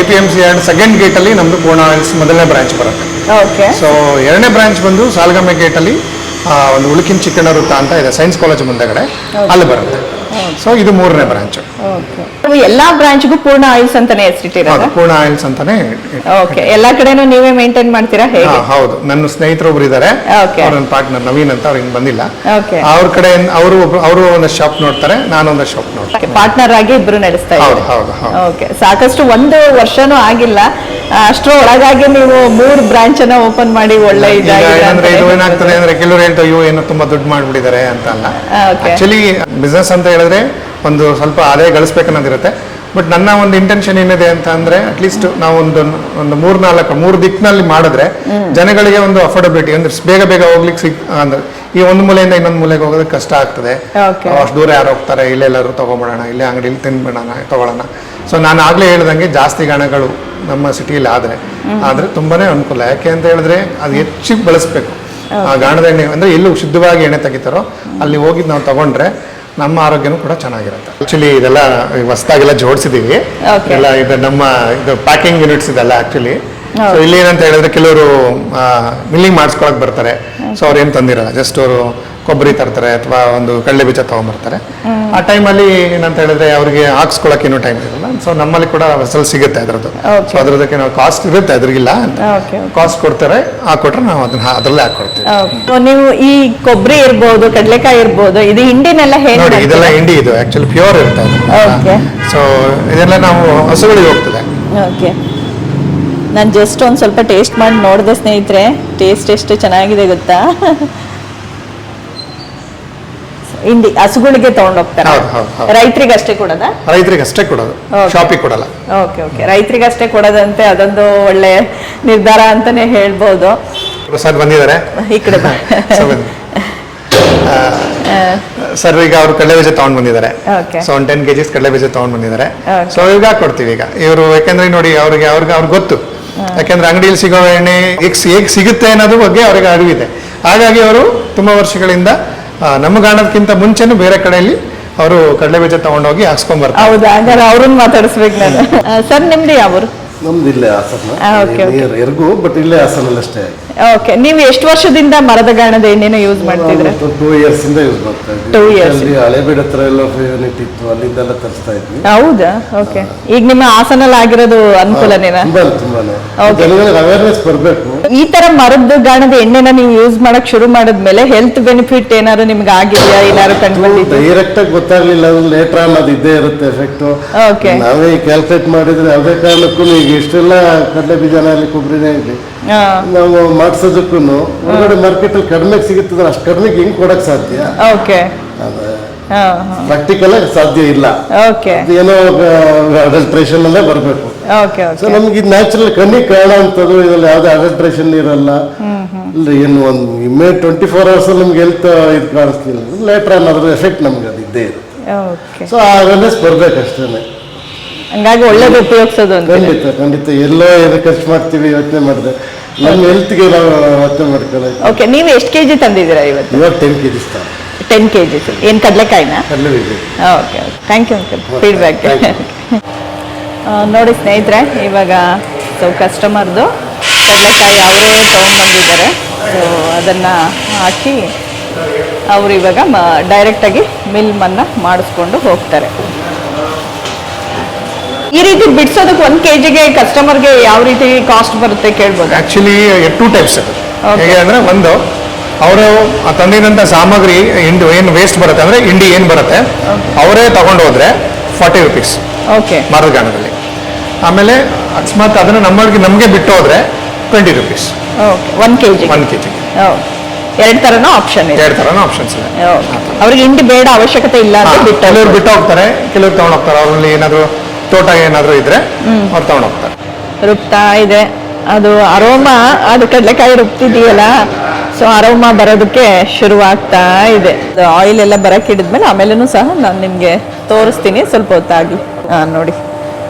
A P M C yard second gate ಅಲ್ಲಿ ನಮ್ದು ಪೂರ್ಣ ಮೊದಲನೇ ಬ್ರಾಂಚ್ ಬರುತ್ತೆ. ಓಕೆ ಸೊ ಎರಡನೇ ಬ್ರಾಂಚ್ ಬಂದು ಸಾಲ್ಗಮ್ಮೆ ಗೇಟ್ ಅಲ್ಲಿ ಆ, ಒಂದು ಉಳುಕಿನ ಚಿಕ್ಕಣ್ಣ ವೃತ್ತ ಅಂತ ಇದೆ. ಸೈನ್ಸ್ ಕಾಲೇಜ್ ಮುಂದೆಗಡೆ. ಅಲ್ಲಿ ಬರುತ್ತೆ. ಸೊ ಇದು ಮೂರನೇ ಬ್ರಾಂಚ್ ಎಲ್ಲಾ ಬ್ರಾಂಚ್ಗೂ ಪೂರ್ಣ ಆಯಿಲ್ಸ್ ಅಂತಾನೆ ಹೆಸರಿಟ್ಟಿರೋದು ಪೂರ್ಣ ಆಯಿಲ್ಸ್ ಅಂತಾನೆ ಓಕೆ ಎಲ್ಲಾ ಕಡೆನೂ ನೀವೇ ಮೇಂಟೈನ್ ಮಾಡ್ತೀರಾ ಹೇಗೆ? ಹೌದು. ನನ್ನ ಸ್ನೇಹಿತರು ಒಬ್ರು ಇದ್ದಾರೆ. ಅವ್ರ ಪಾರ್ಟ್ನರ್ ನವೀನ್ ಅಂತ ಅವ್ರಿಗೆ ಬಂದಿಲ್ಲ. ಓಕೆ ಅವ್ರ ಕಡೆ ಅವರು ಅವರು ಒಂದ್ ಶಾಪ್ ನೋಡ್ತಾರೆ ನಾನು ಒಂದು ಶಾಪ್ ನೋಡ್ತಾರೆ ಪಾರ್ಟ್ನರ್ ಆಗಿ ಇಬ್ರು ನಡೆಸ್ತಾ ಇದ್ದಾರೆ. ಹೌದು ಹೌದು ಓಕೆ ಸಾಕಷ್ಟು ಒಂದು ವರ್ಷನೂ ಆಗಿಲ್ಲ. ಅಷ್ಟರ ಒಳಗಾಗಿ ನೀವು ಮೂರು ಬ್ರಾಂಚ್ ಅನ್ನ ಓಪನ್ ಮಾಡಿ ಒಳ್ಳೆ ಏನಂದ್ರೆ ಇದು ಏನಾಗ್ತದೆ ಅಂದ್ರೆ ಕೆಲವರು ಹೇಳ್ತಾರೆ ಅಯ್ಯೋ ಏನೋ ತುಂಬಾ ದುಡ್ಡು ಮಾಡ್ಬಿಟ್ಟಿದ್ದಾರೆ ಅಂತ ಅಲ್ಲ. ಆಕ್ಚುಲಿ ಬಿಸ್ನೆಸ್ ಅಂತ ಹೇಳಿದ್ರೆ ಒಂದು ಸ್ವಲ್ಪ ಆದಾಯ ಗಳಿಸ್ಬೇಕನ್ನೋದಿರುತ್ತೆ. ಬಟ್ ನನ್ನ ಒಂದು ಇಂಟೆನ್ಷನ್ ಏನಿದೆ ಅಂತ ಅಂದ್ರೆ ಅಟ್ಲೀಸ್ಟ್ ನಾವು ಒಂದು ಒಂದು ಮೂರ್ ನಾಲ್ಕು ಮೂರು ದಿಕ್ಕಿನಲ್ಲಿ ಮಾಡಿದ್ರೆ ಜನಗಳಿಗೆ ಒಂದು ಅಫೋರ್ಡಬಿಲಿಟಿ ಅಂದ್ರೆ ಬೇಗ ಬೇಗ ಹೋಗ್ಲಿಕ್ಕೆ ಸಿಗ್ ಅಂದ್ರೆ ಈ ಒಂದು ಮೂಲೆಯಿಂದ ಇನ್ನೊಂದು ಮೂಲೆಗೆ ಹೋಗೋದಕ್ಕೆ ಕಷ್ಟ ಆಗ್ತದೆ. ಅಷ್ಟು ದೂರ ಯಾರು ಹೋಗ್ತಾರೆ? ಇಲ್ಲೆಲ್ಲಾರು ತಗೊಂಬಿಡೋಣ ಇಲ್ಲೇ ಅಂಗಡಿಲಿ ತಿನ್ಬಿಡೋಣ ತಗೊಳ್ಳೋಣ. ಸೊ ನಾನು ಆಗ್ಲೇ ಹೇಳ್ದಂಗೆ ಜಾಸ್ತಿ ಗಣಗಳು ನಮ್ಮ ಸಿಟಿಯಲ್ಲಿ ಆದರೆ. ಆದರೆ ತುಂಬಾನೇ ಅನುಕೂಲ. ಯಾಕೆ ಅಂತ ಹೇಳಿದ್ರೆ ಅದು ಹೆಚ್ಚು ಬಳಸಬೇಕು. ಆ ಗಾಣದ ಎಣ್ಣೆ ಅಂದ್ರೆ ಎಲ್ಲೂ ಶುದ್ಧವಾಗಿ ಎಣ್ಣೆ ತೆಗಿತಾರೋ ಅಲ್ಲಿ ಹೋಗಿ ನಾವು ತಗೊಂಡ್ರೆ ನಮ್ಮ ಆರೋಗ್ಯನೂ ಕೂಡ ಚೆನ್ನಾಗಿರುತ್ತೆ. ಆಕ್ಚುಲಿ ಇದೆಲ್ಲ ಹೊಸದಾಗೆಲ್ಲ ಜೋಡಿಸಿದೀವಿ. ಎಲ್ಲ ಇದು ನಮ್ಮ ಇದು ಪ್ಯಾಕಿಂಗ್ ಯೂನಿಟ್ಸ್ ಇದೆಲ್ಲ ಆಕ್ಚುಲಿ ಸೊ ಇಲ್ಲಿ ಏನಂತ ಹೇಳಿದ್ರೆ ಕೆಲವರು ಮಿಲ್ಲಿಂಗ್ ಮಾಡಿಸ್ಕೊಳಕ್ ಬರ್ತಾರೆ. ಸೊ ಅವ್ರು ಏನು ತಂದಿರಲ್ಲ? ಜಸ್ಟ್ ಅವರು ಕೊಬ್ಬರಿ ತರ್ತಾರೆ ಅಥವಾ ಒಂದು ಕಳ್ಳೆ ಬೀಜ ತಗೊಂಬರ್ತಾರೆ. ಆ ಟೈಮಲ್ಲಿ ಏನಂತ ಹೇಳಿದ್ರೆ ಅವ್ರಿಗೆ ಹಾಕ್ಸ್ಕೊಳಕ್ಕೆ ಇನ್ನೂ ಟೈಮ್ ಇರಲ್ಲ. ಸೊ ನಮ್ಮಲ್ಲಿ ಕೂಡ ವೆಸಲ್ ಸಿಗುತ್ತೆ ಅದರದ್ದು. ಸೊ ಅದ್ರದಕ್ಕೆ ನಾವು ಕಾಸ್ಟ್ ಇರುತ್ತೆ ಅದ್ರಿಗಿಲ್ಲ ಅಂತ. ಕಾಸ್ಟ್ ಕೊಡ್ತಾರೆ ಹಾಕೊಟ್ರೆ ನಾವು ಅದನ್ನ ಅದರಲ್ಲೇ ಹಾಕೊಡ್ತೀವಿ. ಸೊ ನೀವು ಈ ಕೊಬ್ಬರಿ ಇರ್ಬೋದು ಕಡಲೆಕಾಯಿ ಇರ್ಬೋದು ಇದು ಹಿಂಡಿನೆಲ್ಲ ಹೇಳಿ ನೋಡಿ ಇದೆಲ್ಲ ಹಿಂಡಿ ಇದು. ಆಕ್ಚುಲಿ ಪ್ಯೂರ್ ಇರುತ್ತೆ. ಸೊ ಇದೆಲ್ಲ ನಾವು ಹಸುಗಳಿಗೆ ಹೋಗ್ತದೆ. ಓಕೆ ನಾನು ಜಸ್ಟ್ ಒಂದು ಸ್ವಲ್ಪ ಟೇಸ್ಟ್ ಮಾಡಿ ನೋಡಿದೆ ಸ್ನೇಹಿತರೆ. ಟೇಸ್ಟ್ ಎಷ್ಟು ಚೆನ್ನಾಗಿದೆ ಗೊತ್ತಾ? [laughs] ಇಂಡಿ ಹಸುಗಳಿಗೆ ತಗೊಂಡೋಗ್ತಾರೆ ಹೌದು, ಹೌದು, ಹೌದು. ರೈತರಿಗೆ ಅಷ್ಟೇ ಕೊಡೋದಾ? ರೈತರಿಗೆ ಅಷ್ಟೇ ಕೊಡೋದು. Okay. ಶಾಪಿಗೆ ಕೊಡಲ್ಲ. ಓಕೆ ಓಕೆ ರೈತರಿಗೆ ಅಷ್ಟೇ ಕೊಡೋದಂತೆ ಅದೊಂದು ಒಳ್ಳೆ ನಿರ್ಧಾರ ಅಂತಾನೆ ಹೇಳ್ಬೋದು. ಪ್ರಸಾದ್ ಬಂದಿದ್ದಾರೆ. ಈ ಕಡೆ ಬಾ. [laughs] So, ಬನ್ನಿ. ಆ, ಸರ್ ಈಗ ಅವರು ಕಡಲೆ ಬೀಜ ತಗೊಂಡ್ ಬಂದಿದ್ದಾರೆ. Okay. ಸೊ ಒಂದು ಟೆನ್ ಕೆಜಿಸ್ ಕಡಲೆ ಬೀಜ ತಗೊಂಡ್ ಬಂದಿದ್ದಾರೆ. Okay. ಸೊ ಇವಾಗ ಕೊಡ್ತೀವಿ ಈಗ. ಇವರು ಯಾಕಂದ್ರೆ ನೋಡಿ ಅವ್ರಿಗೆ ಅವ್ರಿಗೆ ಅವ್ರಿಗೆ ಗೊತ್ತು. ಯಾಕಂದ್ರೆ ಅಂಗಡಿಯಲ್ಲಿ ಸಿಗೋ ಎಣ್ಣೆ ಹೇಗ್ ಹೇಗ್ ಸಿಗುತ್ತೆ ಅನ್ನೋದು ಬಗ್ಗೆ ಅವ್ರಿಗೆ ಅರಿವಿದೆ. ಹಾಗಾಗಿ ಅವರು ತುಂಬಾ ವರ್ಷಗಳಿಂದ ಆ, ನಮ್ಮ ಗಾಣದಕ್ಕಿಂತ ಮುಂಚೆನೂ ಬೇರೆ ಕಡೆಯಲ್ಲಿ ಅವರು ಕಡಲೆ ಬೀಜ ತಗೊಂಡೋಗಿ ಹಾಕ್ಸ್ಕೊಂಡ್ಬರ್ತಾರೆ ಹೌದಾ? ಹಂಗಾರೆ ಅವ್ರನ್ನ ಮಾತಾಡಿಸ್ಬೇಕು ನಾನು. ಸರ್ ನಿಮ್ದು ಯಾವ ನಮ್ದು ಇಲ್ಲೇ ಹಾಸನ. ನಿಯರ್ ಎರ್ಗು ಬಟ್ ಇಲ್ಲೇ ಹಾಸನಲ್ಲಿ ಅಷ್ಟೇ ಓಕೆ ನೀವು ಎಷ್ಟು ವರ್ಷದಿಂದ ಮರದ ಗಾಣದ ಎಣ್ಣೆನ ಯೂಸ್ ಮಾಡ್ತಿದ್ರೆ ಟೂ ಇಯರ್ಸ್ ಇಂದ ಯೂಸ್ ಮಾಡ್ತಾ ಇದ್ವಿ Two years. ಅಲ್ಲಿ ಹಳೆಬೀಡ್ ಹತ್ರ ಎಲ್ಲ ಯೂನಿಟ್ ಇತ್ತು ಅಲ್ಲಿಂದೆಲ್ಲ ತರಿಸ್ತಾ ಇದ್ವಿ. ಹೌದಾ? ಓಕೆ ಈಗ ನಿಮ್ಮ ಹಾಸನಲ್ಲಿ ಆಗಿರೋದು ಅನುಕೂಲನೇನ? ತುಂಬಾ ತುಂಬಾನೇ. Okay. ಜನಗಳಿಗೆ ಅವೇರ್ನೆಸ್ ಬರಬೇಕು. ಈ ತರ ಮರದ ಗಾಣದ ಎಣ್ಣೆನ ನೀವು ಯೂಸ್ ಮಾಡಕ್ ಶುರು ಮಾಡಿದ್ಮೇಲೆ ಹೆಲ್ತ್ ಬೆನಿಫಿಟ್ ಏನಾದ್ರು ನಿಮ್ಗೆ ಆಗಿದ್ಯಾ? ಏನಾದ್ರು ಕಂಡು ಡೈರೆಕ್ಟ್ ಆಗಿ ಗೊತ್ತಾಗ್ಲಿಲ್ಲ ಅದು ಲೇಟರ್ ಆನ್ ಅದು ಇದ್ದೇ ಇರುತ್ತೆ ಎಫೆಕ್ಟ್ ಓಕೆ ನಾವೇ ಕ್ಯಾಲ್ಕುಲೇಟ್ ಮಾಡಿದ್ರೆ ಯಾವುದೇ ಕಾರಣಕ್ಕೂ ಈಗ ಇಷ್ಟೆಲ್ಲ ಕಡಲೆ ಬೀಜನ ಅಲ್ಲಿ ಕೊಬ್ಬರಿನೇ ಇದೆ ನಾವು ಮಾಡಿಸೋದಕ್ಕೂ ಹೊರಗಡೆ ಮಾರ್ಕೆಟ್ ಅಲ್ಲಿ ಕಡಿಮೆ ಸಿಗುತ್ತದೆ ಅಷ್ಟು ಕಡಿಮೆಗೆ ಹೆಂಗ್ ಕೊಡಕ್ ಸಾಧ್ಯ? ಓಕೆ. ಪ್ರಾಕ್ಟಿಕಲ್ ಆಗಿ ಸಾಧ್ಯ ಇಲ್ಲ. ಓಕೆ. ಏನೋ ಅಡಲ್ಟ್ರೇಷನ್ ಅಲ್ಲೇ ಬರಬೇಕು. ಓಕೆ ಸೊ ನಮ್ಗೆ ಇದು ನ್ಯಾಚುರಲ್ ಕಣ್ಣಿಗೆ ಕಾಣುವಂಥದ್ದು ಇದ್ರಲ್ಲಿ ಯಾವುದೇ ಅಡಲ್ಟ್ರೇಷನ್ ಇರಲ್ಲ. ಇಲ್ಲ ಏನು ಒಂದು ಇಮ್ಮೆ ಟ್ವೆಂಟಿ ಫೋರ್ ಅವರ್ಸ್ ನಮ್ಗೆ ಹೆಲ್ತ್ ಇದು ಕಾಣಿಸ್ತಿಲ್ಲ ಲೇಟರ್ ಅನ್ನೋದ್ರ ಎಫೆಕ್ಟ್ ನಮ್ಗೆ ಅದು ಇದ್ದೇ ಇರುತ್ತೆ. ಓಕೆ. ಸೊ ಆ ಅವೇರ್ನೆಸ್ ಬರ್ಬೇಕು ಅಷ್ಟೇ ಹಂಗಾಗಿ ಒಳ್ಳೇದು ಉಪಯೋಗಿಸೋದು ಅಂತ ಖಂಡಿತ ಖಂಡಿತ. ಎಲ್ಲೋ ಇದು ಖರ್ಚು ಮಾಡ್ತೀವಿ ಯೋಚನೆ ಮಾಡಿದೆ. ನಮ್ಮ ಹೆಲ್ತ್ಗೆ ನಾವು ಯೋಚನೆ ಮಾಡ್ಕೊಳ್ಳೋದು ಓಕೆ ನೀವು ಎಷ್ಟು ಕೆಜಿ ತಂದಿದ್ದೀರಾ ಇವತ್ತು? ಇವಾಗ ten K Gs ten K G ಏನು ಕಡಲೆಕಾಯಿನ? ಕಡಲೆ okay thank you uncle feedback ನೋಡಿ ಸ್ನೇಹಿತರೆ ಇವಾಗ ಸೊ ಕಸ್ಟಮರ್ದು ಕಡಲೆಕಾಯಿ ಅವರೇ ತೊಗೊಂಬಂದಿದ್ದಾರೆ ಸೊ ಅದನ್ನು ಹಾಕಿ ಅವರು ಇವಾಗ ಮ ಡೈರೆಕ್ಟಾಗಿ ಮಿಲ್ ಮನ್ನ ಮಾಡಿಸ್ಕೊಂಡು ಹೋಗ್ತಾರೆ. ಈ ರೀತಿ ಬಿಡ್ಸೋದಕ್ಕೆ ಒಂದು ಕೆ ಜಿಗೆ ಕಸ್ಟಮರ್ಗೆ ಯಾವ ರೀತಿ ಕಾಸ್ಟ್ ಬರುತ್ತೆ ಕೇಳ್ಬೋದು? Actually two types. ಹೇಗೆ ಅಂದ್ರೆ ಒಂದು ಅವರು ತಂದಿದಂತ ಸಾಮಗ್ರಿ ಇಂಡು ಏನು ವೇಸ್ಟ್ ಬರುತ್ತೆ ಅಂದ್ರೆ ಇಂಡಿ ಏನು ಬರುತ್ತೆ ಅವರೇ ತಗೊಂಡು ಹೋದ್ರೆ ಫಾರ್ಟಿ ರುಪೀಸ್ ಓಕೆ ಮರದ ಗಾಣದಲ್ಲಿ ಆಮೇಲೆ ಅಕಸ್ಮಾತ್ ಅದನ್ನ ನಮ್ಮೊಳಗೆ ನಮಗೆ ಬಿಟ್ಟು ಹೋದ್ರೆ twenty rupees okay one K G one K ಜಿಗೆ ಎರಡು ಥರನೂ ಆಪ್ಷನ್ ಇದೆ. ಎರಡು ಥರನೂ ಆಪ್ಷನ್ಸ್ ಇದೆ. Okay. ಅವ್ರಿಗೆ ಇಂಡಿ ಬೇಡ ಅವಶ್ಯಕತೆ ಇಲ್ಲ ಕೆಲವ್ರು ಬಿಟ್ಟು ಹೋಗ್ತಾರೆ ಕೆಲವ್ರು ತಗೊಂಡು ಹೋಗ್ತಾರೆ ಅವ್ರಲ್ಲಿ ಏನಾದ್ರು ತೋಟ ಏನಾದ್ರು ಇದ್ರೆ ಅವ್ರು ತಗೊಂಡು ಹೋಗ್ತಾರೆ ರುಬ್ತಾ ಇದೆ. ಅದು ಅರೋಮ ಅದು ಕಡಲೆಕಾಯಿ ರುಬ್ತಿದೆಯಲ್ಲ ಸೊ ಅರೋಮ ಬರೋದಕ್ಕೆ ಶುರುವಾಗ್ತಾ ಇದೆ. ಆಯಿಲ್ ಎಲ್ಲ ಬರಕ್ಕೆ ಹಿಡಿದ್ಮೇಲೆ ಆಮೇಲೆನೂ ಸಹ ನಾನು ನಿಮಗೆ ತೋರಿಸ್ತೀನಿ ಸ್ವಲ್ಪ ಹೊತ್ತಾಗಿ ಹಾಂ ನೋಡಿ.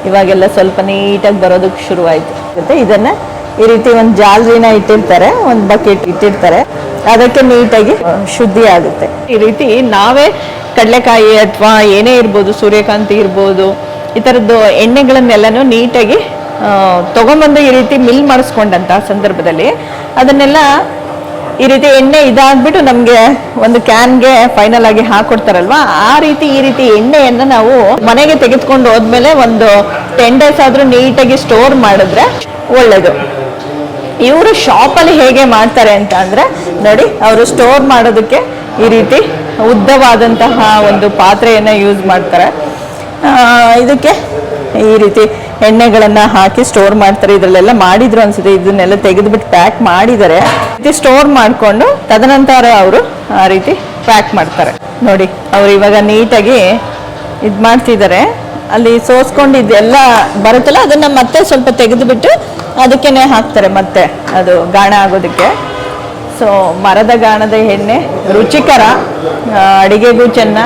ಇವಾಗೆಲ್ಲ ಸ್ವಲ್ಪ ನೀಟಾಗಿ ಬರೋದಕ್ಕೆ ಶುರುವಾಯಿತು. ಮತ್ತೆ ಇದನ್ನ ಈ ರೀತಿ ಒಂದು ಜಾಲರಿನ ಇಟ್ಟಿರ್ತಾರೆ ಒಂದು ಬಕೆಟ್ ಇಟ್ಟಿರ್ತಾರೆ. ಅದಕ್ಕೆ ನೀಟಾಗಿ ಶುದ್ಧಿ ಆಗುತ್ತೆ. ಈ ರೀತಿ ನಾವೇ ಕಡಲೆಕಾಯಿ ಅಥವಾ ಏನೇ ಇರ್ಬೋದು ಸೂರ್ಯಕಾಂತಿ ಇರ್ಬೋದು ಈ ಥರದ್ದು ಎಣ್ಣೆಗಳನ್ನೆಲ್ಲನೂ ನೀಟಾಗಿ ತೊಗೊಂಬಂದು ಈ ರೀತಿ ಮಿಲ್ ಮಾಡಿಸ್ಕೊಂಡಂಥ ಸಂದರ್ಭದಲ್ಲಿ. ಅದನ್ನೆಲ್ಲ ಈ ರೀತಿ ಎಣ್ಣೆ ಇದಾಗ್ಬಿಟ್ಟು ನಮಗೆ ಒಂದು ಕ್ಯಾನ್ಗೆ ಫೈನಲ್ ಆಗಿ ಹಾಕೊಡ್ತಾರಲ್ವಾ? ಆ ರೀತಿ ಈ ರೀತಿ ಎಣ್ಣೆಯನ್ನು ನಾವು ಮನೆಗೆ ತೆಗೆದುಕೊಂಡು ಹೋದ್ಮೇಲೆ ಒಂದು ಟೆನ್ ಡೇಸ್ ಆದರೂ ನೀಟಾಗಿ ಸ್ಟೋರ್ ಮಾಡಿದ್ರೆ ಒಳ್ಳೆಯದು ಇವರು ಶಾಪಲ್ಲಿ ಹೇಗೆ ಮಾಡ್ತಾರೆ ಅಂತ ಅಂದರೆ, ನೋಡಿ, ಅವರು ಸ್ಟೋರ್ ಮಾಡೋದಕ್ಕೆ ಈ ರೀತಿ ಉದ್ದವಾದಂತಹ ಒಂದು ಪಾತ್ರೆಯನ್ನು ಯೂಸ್ ಮಾಡ್ತಾರೆ. ಇದಕ್ಕೆ ಈ ರೀತಿ ಎಣ್ಣೆಗಳನ್ನ ಹಾಕಿ ಸ್ಟೋರ್ ಮಾಡ್ತಾರೆ. ಇದರಲ್ಲೆಲ್ಲ ಮಾಡಿದ್ರು ಅನ್ಸುತ್ತೆ. ಇದನ್ನೆಲ್ಲ ತೆಗೆದುಬಿಟ್ಟು ಪ್ಯಾಕ್ ಮಾಡಿದ್ದಾರೆ ಇದು ಸ್ಟೋರ್ ಮಾಡಿಕೊಂಡು ತದನಂತರ ಅವರು ಆ ರೀತಿ ಪ್ಯಾಕ್ ಮಾಡ್ತಾರೆ. ನೋಡಿ, ಅವ್ರು ಇವಾಗ ನೀಟಾಗಿ ಇದು ಮಾಡ್ತಿದ್ದಾರೆ ಅಲ್ಲಿ ಸೋಸ್ಕೊಂಡಿದ್ದೆಲ್ಲ ಬರುತ್ತಲ್ಲ, ಅದನ್ನ ಮತ್ತೆ ಸ್ವಲ್ಪ ತೆಗೆದುಬಿಟ್ಟು ಅದಕ್ಕೇನೆ ಹಾಕ್ತಾರೆ ಮತ್ತೆ. ಅದು ಗಾಣ ಆಗೋದಕ್ಕೆ. ಸೊ ಮರದ ಗಾಣದ ಎಣ್ಣೆ, ರುಚಿಕರ ಅಡಿಗೆಗೂ ಚೆನ್ನ,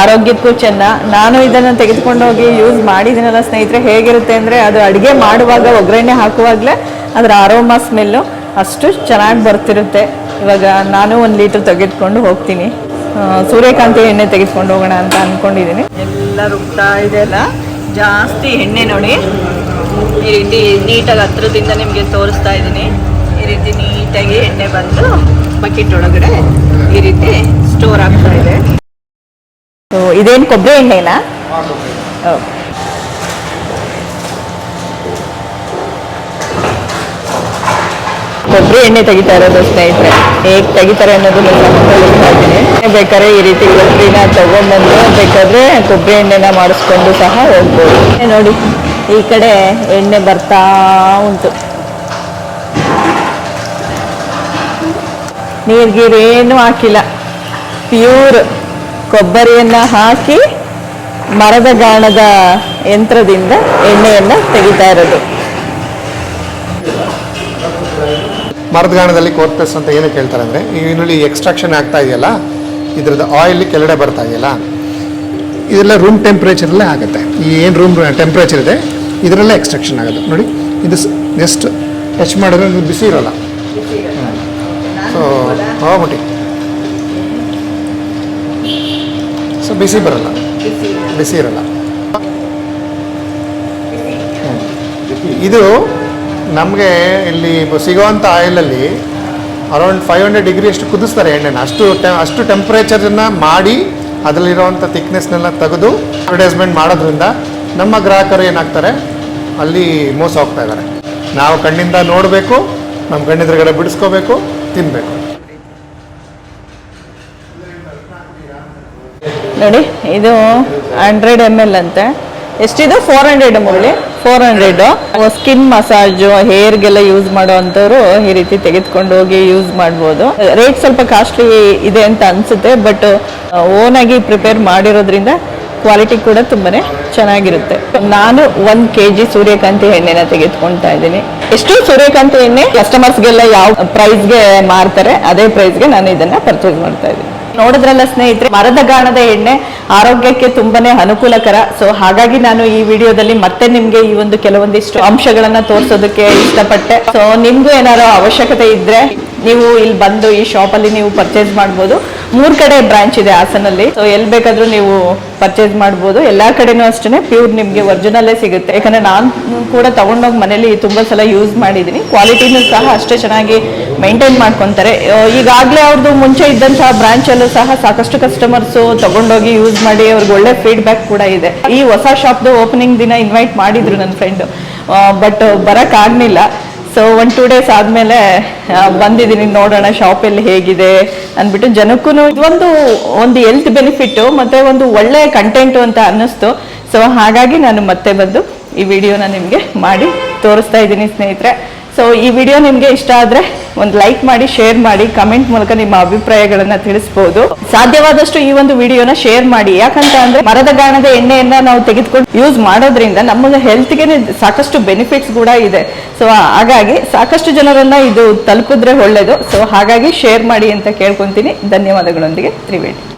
ಆರೋಗ್ಯಕ್ಕೂ ಚೆನ್ನ. ನಾನು ಇದನ್ನು ತೆಗೆದುಕೊಂಡು ಹೋಗಿ ಯೂಸ್ ಮಾಡಿದ್ದೀನಲ್ಲ ಸ್ನೇಹಿತರೆ, ಹೇಗಿರುತ್ತೆ ಅಂದರೆ ಅದು ಅಡುಗೆ ಮಾಡುವಾಗ ಒಗ್ಗರಣೆ ಹಾಕುವಾಗಲೇ ಅದರ ಅರೋಮಾ ಸ್ಮೆಲ್ಲು ಅಷ್ಟು ಚೆನ್ನಾಗಿ ಬರ್ತಿರುತ್ತೆ. ಇವಾಗ ನಾನು ಒಂದು ಲೀಟ್ರ್ ತೆಗೆದುಕೊಂಡು ಹೋಗ್ತೀನಿ. ಸೂರ್ಯಕಾಂತಿ ಎಣ್ಣೆ ತೆಗೆದುಕೊಂಡು ಹೋಗೋಣ ಅಂತ ಅಂದ್ಕೊಂಡಿದ್ದೀನಿ ಎಲ್ಲ ರುಬ್ತಾ ಇದೆಯಲ್ಲ ಜಾಸ್ತಿ ಎಣ್ಣೆ ನೋಡಿ. ಈ ರೀತಿ ನೀಟಾಗಿ ಹತ್ರದಿಂದ ನಿಮಗೆ ತೋರಿಸ್ತಾ ಇದ್ದೀನಿ. ಈ ರೀತಿ ನೀಟಾಗಿ ಎಣ್ಣೆ ಬಂದು ಬಕೆಟ್ ಒಳಗಡೆ ಈ ರೀತಿ ಸ್ಟೋರ್ ಆಗ್ತಾ ಇದೆ. ಇದೇನು ಕೊಬ್ಬರಿ ಎಣ್ಣೆನಾ? ಕೊಬ್ಬರಿ ಎಣ್ಣೆ. ತೆಗಿತಾ ಇರೋದು ಸ್ನೇಹಿತರೆ. ಹೇಗೆ ತೆಗಿತಾರೆ ಅನ್ನೋದು ಇದ್ದೀನಿ ಬೇಕಾದ್ರೆ ಈ ರೀತಿ ಕೊಬ್ಬರಿನ ತಗೊಂಡ್ಬಂದು ಬೇಕಾದ್ರೆ ಕೊಬ್ಬರಿ ಎಣ್ಣೆನ ಮಾಡಿಸ್ಕೊಂಡು ಸಹ ಹೋಗ್ಬೋದು. ನೋಡಿ ಈ ಕಡೆ ಎಣ್ಣೆ ಬರ್ತಾ ಉಂಟು. ನೀರ್ಗೀರೇನು ಹಾಕಿಲ್ಲ. ಪ್ಯೂರ್ ಕೊಬ್ಬರಿಯನ್ನು ಹಾಕಿ ಮರದ ಗಾಣದ ಯಂತ್ರದಿಂದ ಎಣ್ಣೆಯನ್ನು ತೆಗಿತಾ ಇರೋದು. ಮರದ ಗಾಣದಲ್ಲಿ ಕೋರ್ಪೆಸ್ ಅಂತ ಏನಕ್ಕೆ ಹೇಳ್ತಾರೆ ಅಂದರೆ ಈರುಳ್ಳಿ ಎಕ್ಸ್ಟ್ರಾಕ್ಷನ್ ಆಗ್ತಾ ಇದೆಯಲ್ಲ, ಇದ್ರದ್ದು ಆಯಿಲ್ ಕೆಳಗಡೆ ಬರ್ತಾ ಇದೆಯಲ್ಲ, ಇದೆಲ್ಲ ರೂಮ್ ಟೆಂಪ್ರೇಚರಲ್ಲೇ ಆಗುತ್ತೆ. ಈ ಏನು ರೂಮ್ ಟೆಂಪ್ರೇಚರ್ ಇದೆ, ಇದರಲ್ಲೇ ಎಕ್ಸ್ಟ್ರಾಕ್ಷನ್ ಆಗುತ್ತೆ ನೋಡಿ, ಇದು ಜಸ್ಟ್ ಟಚ್ ಮಾಡಿದ್ರೆ ಬಿಸಿ ಇರೋಲ್ಲ. ಹೋಗ್ಬಿಟ್ಟು ಸೊ ಬಿಸಿ ಬರಲ್ಲ. ಬಿಸಿ ಇರಲ್ಲ. ಇದು ನಮಗೆ ಇಲ್ಲಿ ಸಿಗುವಂಥ ಆಯಿಲಲ್ಲಿ ಅರೌಂಡ್ ಫೈವ್ ಹಂಡ್ರೆಡ್ ಡಿಗ್ರಿ ಅಷ್ಟು ಕುದಿಸ್ತಾರೆ ಎಣ್ಣೆನ. ಅಷ್ಟು ಟೆ ಅಷ್ಟು ಟೆಂಪ್ರೇಚರನ್ನು ಮಾಡಿ ಅದರಲ್ಲಿರೋವಂಥ ತಿಕ್ನೆಸ್ನೆಲ್ಲ ತೆಗೆದು ಅಡ್ವರ್ಟೈಸ್ಮೆಂಟ್ ಮಾಡೋದ್ರಿಂದ ನಮ್ಮ ಗ್ರಾಹಕರು ಏನಾಗ್ತಾರೆ? ಅಲ್ಲಿ ಮೋಸ ಹೋಗ್ತಾ ಇದ್ದಾರೆ ನಾವು ಕಣ್ಣಿಂದ ನೋಡಬೇಕು, ನಮ್ಮ ಕಣ್ಣೆದುರುಗಡೆ ಬಿಡಿಸ್ಕೋಬೇಕು ತಿನ್ನಬೇಕು ನೋಡಿ, ಇದು ಹಂಡ್ರೆಡ್ ಎಂ ಎಲ್ ಅಂತೆ. ಎಷ್ಟಿದು? ಫೋರ್ ಹಂಡ್ರೆಡ್ ಮೂಲಿ ಫೋರ್ ಹಂಡ್ರೆಡ್ ಸ್ಕಿನ್ ಮಸಾಜು ಹೇರ್ಗೆಲ್ಲ ಯೂಸ್ ಮಾಡೋ ಅಂಥವ್ರು ಈ ರೀತಿ ತೆಗೆದುಕೊಂಡು ಹೋಗಿ ಯೂಸ್ ಮಾಡ್ಬೋದು. ರೇಟ್ ಸ್ವಲ್ಪ ಕಾಸ್ಟ್ಲಿ ಇದೆ ಅಂತ ಅನ್ಸುತ್ತೆ ಬಟ್ ಓನ್ ಆಗಿ ಪ್ರಿಪೇರ್ ಮಾಡಿರೋದ್ರಿಂದ ಕ್ವಾಲಿಟಿ ಕೂಡ ತುಂಬಾನೇ ಚೆನ್ನಾಗಿರುತ್ತೆ. ನಾನು ಒಂದು ಕೆ ಜಿ ಸೂರ್ಯಕಾಂತಿ ಎಣ್ಣೆನ ತೆಗೆದುಕೊಳ್ತಾ ಇದ್ದೀನಿ. ಎಷ್ಟು? ಸೂರ್ಯಕಾಂತಿ ಎಣ್ಣೆ? ಕಸ್ಟಮರ್ಸ್ಗೆಲ್ಲ ಯಾವ ಪ್ರೈಸ್ಗೆ ಮಾರ್ತಾರೆ, ಅದೇ ಪ್ರೈಸ್ಗೆ ನಾನು ಇದನ್ನ ಪರ್ಚೇಸ್ ಮಾಡ್ತಾ ಇದ್ದೀನಿ. ನೋಡಿದ್ರಲ್ಲ ಸ್ನೇಹಿತರೆ, ಮರದ ಗಾಣದ ಎಣ್ಣೆ ಆರೋಗ್ಯಕ್ಕೆ ತುಂಬಾನೇ ಅನುಕೂಲಕರ. ಸೊ ಹಾಗಾಗಿ ನಾನು ಈ ವಿಡಿಯೋದಲ್ಲಿ ಮತ್ತೆ ನಿಮ್ಗೆ ಈ ಒಂದು ಕೆಲವೊಂದಿಷ್ಟು ಅಂಶಗಳನ್ನ ತೋರಿಸೋದಕ್ಕೆ ಇಷ್ಟಪಟ್ಟೆ. ಸೊ ನಿಮ್ಗೂ ಏನಾದ್ರು ಅವಶ್ಯಕತೆ ಇದ್ರೆ ನೀವು ಇಲ್ಲಿ ಬಂದು ಈ ಶಾಪ್ ಅಲ್ಲಿ ನೀವು ಪರ್ಚೇಸ್ ಮಾಡ್ಬೋದು. ಮೂರ್ ಕಡೆ ಬ್ರಾಂಚ್ ಇದೆ ಹಾಸನಲ್ಲಿ. ಸೊ ಎಲ್ಲಿ ಬೇಕಾದ್ರೂ ನೀವು ಪರ್ಚೇಸ್ ಮಾಡ್ಬೋದು. ಎಲ್ಲಾ ಕಡೆನೂ ಅಷ್ಟೇ ಪ್ಯೂರ್ ನಿಮ್ಗೆ ಒರಿಜಿನಲ್ಲೇ ಸಿಗುತ್ತೆ. ಯಾಕಂದ್ರೆ ನಾನು ಕೂಡ ತಗೊಂಡೋಗಿ ಮನೇಲಿ ತುಂಬಾ ಸಲ ಯೂಸ್ ಮಾಡಿದೀನಿ ಕ್ವಾಲಿಟಿನೂ ಸಹ ಅಷ್ಟೇ ಚೆನ್ನಾಗಿ ಮೇಂಟೈನ್ ಮಾಡ್ಕೊತಾರೆ. ಈಗಾಗಲೇ ಅವ್ರದ್ದು ಮುಂಚೆ ಇದ್ದಂತಹ ಬ್ರಾಂಚ್ ಅಲ್ಲೂ ಸಹ ಸಾಕಷ್ಟು ಕಸ್ಟಮರ್ಸ್ ತಗೊಂಡೋಗಿ ಯೂಸ್ ಮಾಡಿ ಅವ್ರಿಗೆ ಒಳ್ಳೆ ಫೀಡ್ಬ್ಯಾಕ್ ಕೂಡ ಇದೆ. ಈ ಹೊಸ ಶಾಪ್ದು ಓಪನಿಂಗ್ ದಿನ ಇನ್ವೈಟ್ ಮಾಡಿದ್ರು ನನ್ನ ಫ್ರೆಂಡ್ ಬಟ್ ಬರಕ್ ಆಗ್ಲಿಲ್ಲ. ಸೊ ಒನ್ ಟೂ ಡೇಸ್ ಆದ್ಮೇಲೆ ಬಂದಿದ್ದೀನಿ ನೋಡೋಣ ಶಾಪಲ್ಲಿ ಹೇಗಿದೆ ಅಂದ್ಬಿಟ್ಟು ಜನಕ್ಕೂ ಇದೊಂದು ಒಂದು ಹೆಲ್ತ್ ಬೆನಿಫಿಟ್ ಮತ್ತೆ ಒಂದು ಒಳ್ಳೆ ಕಂಟೆಂಟ್ ಅಂತ ಅನ್ನಿಸ್ತು. ಸೊ ಹಾಗಾಗಿ ನಾನು ಮತ್ತೆ ಬಂದು ಈ ವಿಡಿಯೋನ ನಿಮಗೆ ಮಾಡಿ ತೋರಿಸ್ತಾ ಇದ್ದೀನಿ ಸ್ನೇಹಿತರೆ. ಸೊ ಈ ವಿಡಿಯೋ ನಿಮಗೆ ಇಷ್ಟ ಆದ್ರೆ ಒಂದು ಲೈಕ್ ಮಾಡಿ ಶೇರ್ ಮಾಡಿ ಕಮೆಂಟ್ ಮೂಲಕ ನಿಮ್ಮ ಅಭಿಪ್ರಾಯಗಳನ್ನ ತಿಳಿಸ್ಬೋದು. ಸಾಧ್ಯವಾದಷ್ಟು ಈ ಒಂದು ವಿಡಿಯೋನ ಶೇರ್ ಮಾಡಿ. ಯಾಕಂತ ಅಂದ್ರೆ ಮರದ ಗಾಣದ ಎಣ್ಣೆಯನ್ನ ನಾವು ತೆಗೆದುಕೊಂಡು ಯೂಸ್ ಮಾಡೋದ್ರಿಂದ ನಮ್ಮ ಹೆಲ್ತ್ಗೆ ಸಾಕಷ್ಟು ಬೆನಿಫಿಟ್ಸ್ ಕೂಡ ಇದೆ. ಸೊ ಹಾಗಾಗಿ ಸಾಕಷ್ಟು ಜನರನ್ನ ಇದು ತಲುಪಿದ್ರೆ ಒಳ್ಳೇದು. ಸೊ ಹಾಗಾಗಿ ಶೇರ್ ಮಾಡಿ ಅಂತ ಕೇಳ್ಕೊಂತೀನಿ. ಧನ್ಯವಾದಗಳೊಂದಿಗೆ ತ್ರಿವೇಣಿ.